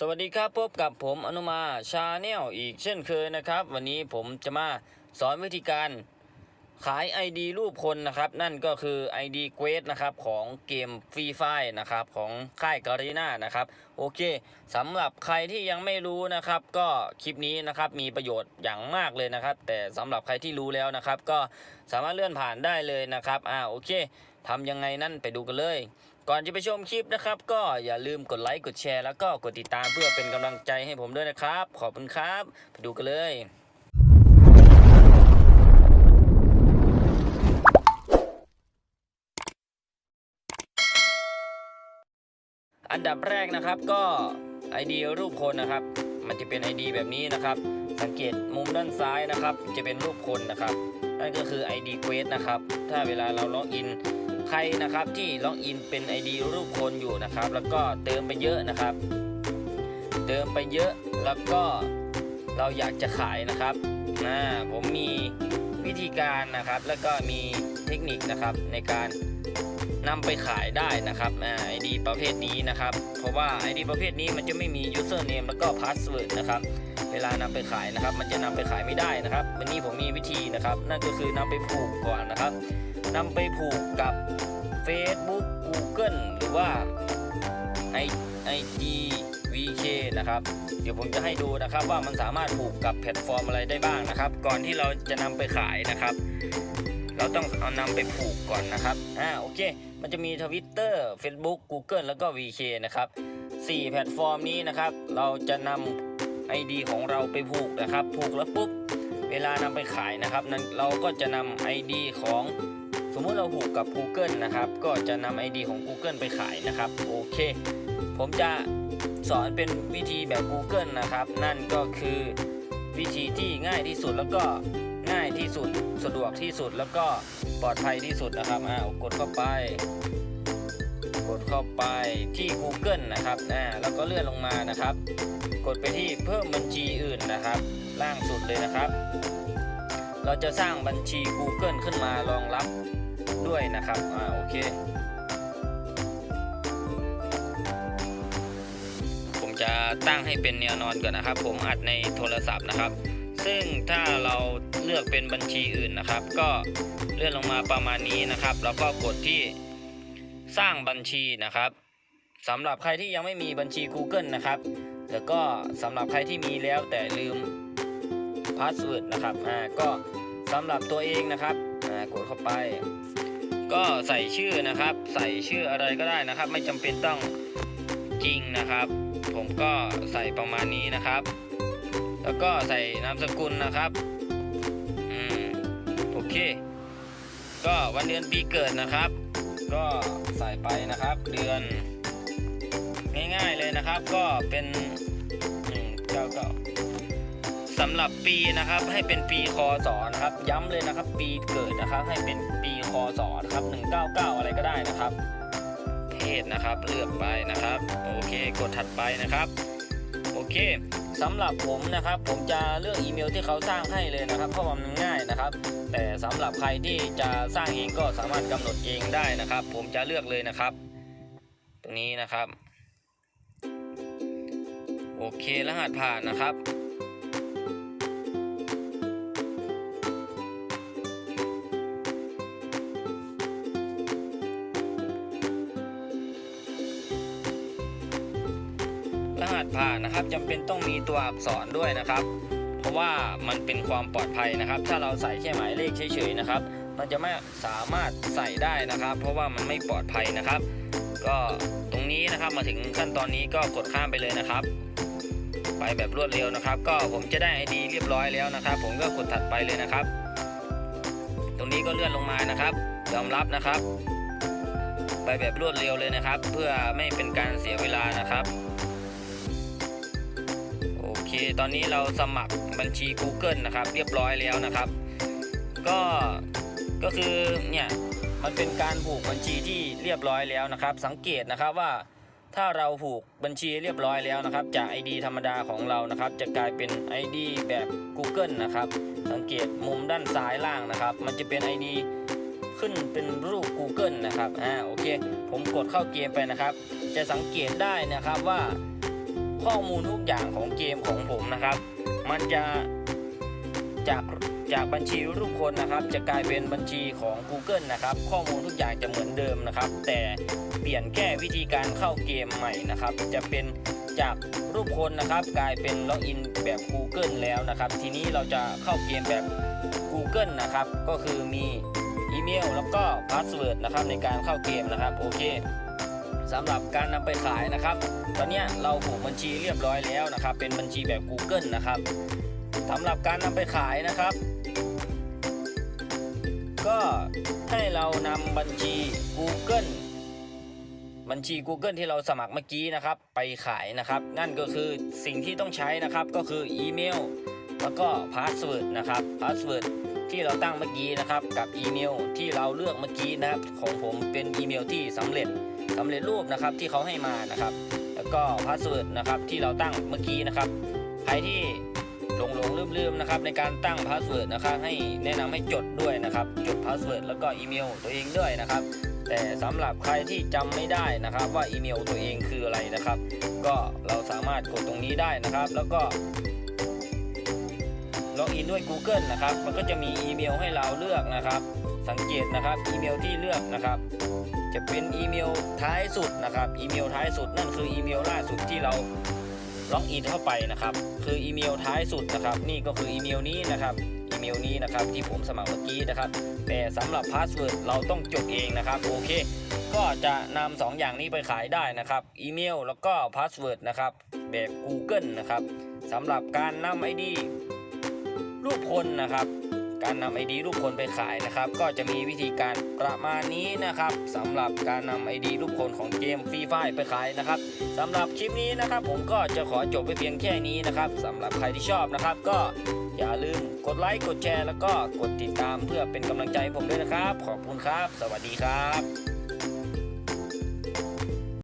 สวัสดีครับพบกับผมอนุมาชาแนลอีกเช่นเคยนะครับ วันนี้ผมจะมาสอนวิธีการขาย ID รูปคนนะครับ นั่นก็คือ ID q u e s t นะครับของเกมฟรีไฟนะครับของค่ายการีนานะครับโอเคสำหรับใครที่ยังไม่รู้นะครับ ก็คลิปนี้นะครับมีประโยชน์อย่างมากเลยนะครับ แต่สำหรับใครที่รู้แล้วนะครับ ก็สามารถเลื่อนผ่านได้เลยนะครับอ่าโอเคทำยังไงนั่นไปดูกันเลย ก่อนจะไปชมคลิปนะครับ ก็อย่าลืมกดไลค์กดแชร์แล้วก็กดติดตามเพื่อเป็นกำลังใจให้ผมด้วยนะครับ ขอบคุณครับ ไปดูกันเลยอันดับแรกนะครับก็ ID รูปคนนะครับ มันจะเป็น ID แบบนี้นะครับ สังเกตมุมด้านซ้ายนะครับ จะเป็นรูปคนนะครับ นั่นก็คือ ID Quest นะครับ ถ้าเวลาเราล็อกอินใครนะครับที่ล็อกอินเป็น ID รูปคนอยู่นะครับ แล้วก็เติมไปเยอะนะครับ เติมไปเยอะแล้วก็เราอยากจะขายนะครับนะผมมีวิธีการนะครับ แล้วก็มีเทคนิคนะครับในการนำไปขายได้นะครับอ่า ID ประเภทนี้นะครับ เพราะว่า ID ประเภทนี้มันจะไม่มี username แล้วก็ password นะครับ เวลานำไปขายนะครับ มันจะนำไปขายไม่ได้นะครับ วันนี้ผมมีวิธีนะครับ นั่นก็คือนำไปผูกก่อนนะครับนำไปผูกกับ Facebook Google หรือว่า i IG VK นะครับ เดี๋ยวผมจะให้ดูนะครับว่ามันสามารถผูกกับแพลตฟอร์มอะไรได้บ้างนะครับ ก่อนที่เราจะนำไปขายนะครับ เราต้องเอานำไปผูกก่อนนะครับอ่าโอเค มันจะมี Twitter Facebook Google แล้วก็ VK นะครับ4แพลตฟอร์มนี้นะครับ เราจะนำ ID ของเราไปผูกนะครับ ผูกแล้วปุ๊บเวลานำไปขายนะครับ นั้นเราก็จะนำ ID ของสมมุติเราผูกกับ Google นะครับ ก็จะนำ ID ของ Google ไปขายนะครับ โอเค ผมจะสอนเป็นวิธีแบบ Google นะครับ นั่นก็คือวิธีที่ง่ายที่สุดแล้วก็ง่ายที่สุดสะดวกที่สุดแล้วก็ปลอดภัยที่สุดนะครับ อ่ากดเข้าไป เข้าไปที่ Google นะครับอ่าแล้วก็เลื่อนลงมานะครับ กดไปที่เพิ่มบัญชีอื่นนะครับ ล่างสุดเลยนะครับ เราจะสร้างบัญชี Google ขึ้นมารองรับด้วยนะครับอ่าโอเค ผมจะตั้งให้เป็นแนวนอนก่อนนะครับ ผมอัดในโทรศัพท์นะครับ ซึ่งถ้าเราเลือกเป็นบัญชีอื่นนะครับ ก็เลื่อนลงมาประมาณนี้นะครับ แล้วก็กดที่ สร้างบัญชีนะครับสำหรับใครที่ยังไม่มีบัญชี Google นะครับแล้วก็สำหรับใครที่มีแล้วแต่ลืมพาสเวิร์ดนะครับอ่าก็สำหรับตัวเองนะครับอ่ากดเข้าไป ก็ใส่ชื่อนะครับ ใส่ชื่ออะไรก็ได้นะครับ ไม่จำเป็นต้องจริงนะครับ ผมก็ใส่ประมาณนี้นะครับ แล้วก็ใส่นามสกุลนะครับอืมโอเค ก็วันเดือนปีเกิดนะครับ ก็ใส่ไปนะครับ เดือนง่ายๆเลยนะครับ ก็เป็นเก้าเก้าสำหรับปีนะครับให้เป็นปีคศนะครับ ย้ำเลยนะครับ ปีเกิดนะครับ ให้เป็นปีคศนะครับ199 อะไรก็ได้นะครับ เพศนะครับเลือกไปนะครับ โอเค กดถัดไปนะครับ โอเค สำหรับผมนะครับ ผมจะเลือกอีเมลที่เขาสร้างให้เลยนะครับ เพราะว่ามันง่ายนะครับ แต่สำหรับใครที่จะสร้างเองก็สามารถกำหนดเองได้นะครับ ผมจะเลือกเลยนะครับ ตรงนี้นะครับ โอเครหัสผ่านนะครับ รหัสผ่านนะครับจำเป็นต้องมีตัวอักษรด้วยนะครับ เพราะว่ามันเป็นความปลอดภัยนะครับ ถ้าเราใส่แค่หมายเลขเฉยๆนะครับ มันจะไม่สามารถใส่ได้นะครับ เพราะว่ามันไม่ปลอดภัยนะครับ ก็ตรงนี้นะครับมาถึงขั้นตอนนี้ก็กดข้ามไปเลยนะครับ ไปแบบรวดเร็วนะครับ ก็ผมจะได้ ID เรียบร้อยแล้วนะครับ ผมก็กดถัดไปเลยนะครับ ตรงนี้ก็เลื่อนลงมานะครับยอมรับนะครับ ไปแบบรวดเร็วเลยนะครับ เพื่อไม่เป็นการเสียเวลานะครับ ตอนนี้เราสมัครบัญชี Google นะครับ เรียบร้อยแล้วนะครับ ก็ก็คือเนี่ยมันเป็นการผูกบัญชีที่เรียบร้อยแล้วนะครับ สังเกตนะครับว่าถ้าเราผูกบัญชีเรียบร้อยแล้วนะครับ จาก ID ธรรมดาของเรานะครับ จะกลายเป็น ID แบบ Google นะครับ สังเกตมุมด้านซ้ายล่างนะครับ มันจะเป็น ID ขึ้นเป็นรูป Google นะครับอ่าโอเค ผมกดเข้าเกมไปนะครับ จะสังเกตได้นะครับว่า ข้อมูลทุกอย่างของเกมของผมนะครับ มันจะจากจากบัญชีรูปคนนะครับ จะกลายเป็นบัญชีของ Google นะครับ ข้อมูลทุกอย่างจะเหมือนเดิมนะครับ แต่เปลี่ยนแค่วิธีการเข้าเกมใหม่นะครับ จะเป็นจากรูปคนนะครับ กลายเป็นล็อกอินแบบ Google แล้วนะครับ ทีนี้เราจะเข้าเกมแบบ Google นะครับ ก็คือมีอีเมล แล้วก็พาสเวิร์ดนะครับในการเข้าเกมนะครับโอเค สำหรับการนำไปขายนะครับ ตอนนี้เราผูกบัญชีเรียบร้อยแล้วนะครับ เป็นบัญชีแบบ Google นะครับสำหรับการนำไปขายนะครับ ก็ให้เรานำบัญชี Google บัญชี Google ที่เราสมัครเมื่อกี้นะครับ ไปขายนะครับ นั่นก็คือสิ่งที่ต้องใช้นะครับก็คืออีเมล แล้วก็พาสเวิร์ดนะครับพาสเวิร์ดที่เราตั้งเมื่อกี้นะครับ กับอีเมลที่เราเลือกเมื่อกี้นะครับ ของผมเป็นอีเมลที่สำเร็จ สำเร็จรูปนะครับที่เขาให้มานะครับ แล้วก็พาสเวิร์ดนะครับที่เราตั้งเมื่อกี้นะครับใครที่หลงหลงลืมลืมนะครับในการตั้งพาสเวิร์ดนะครับให้แนะนำให้จดด้วยนะครับจดพาสเวิร์ดแล้วก็อีเมลตัวเองด้วยนะครับ แต่สำหรับใครที่จำไม่ได้นะครับว่าอีเมลตัวเองคืออะไรนะครับ ก็เราสามารถกดตรงนี้ได้นะครับ แล้วก็ล็อกอินด้วย Google นะครับ มันก็จะมีอีเมลให้เราเลือกนะครับ สังเกตนะครับอีเมลที่เลือกนะครับ จะเป็นอีเมลท้ายสุดนะครับอีเมลท้ายสุดนั่นคืออีเมลล่าสุดที่เราล็อกอินเข้าไปนะครับ คืออีเมลท้ายสุดนะครับ นี่ก็คืออีเมลนี้นะครับอีเมลนี้นะครับที่ผมสมัครเมื่อกี้นะครับ แต่สำหรับพาสเวิร์ดเราต้องจดเองนะครับโอเค ก็จะนำสองอย่างนี้ไปขายได้นะครับอีเมลแล้วก็พาสเวิร์ดนะครับแบบ Google นะครับสำหรับการนำ ID รูปคนนะครับ การนำไอดีรูปคนไปขายนะครับ ก็จะมีวิธีการประมาณนี้นะครับสำหรับการนำไอดีรูปคนของเกมฟรีไฟไปขายนะครับสำหรับคลิปนี้นะครับ ผมก็จะขอจบไปเพียงแค่นี้นะครับสำหรับใครที่ชอบนะครับ ก็อย่าลืมกดไลค์กดแชร์ แล้วก็กดติดตามเพื่อเป็นกำลังใจให้ผมด้วยนะครับ ขอบคุณครับ สวัสดีครับ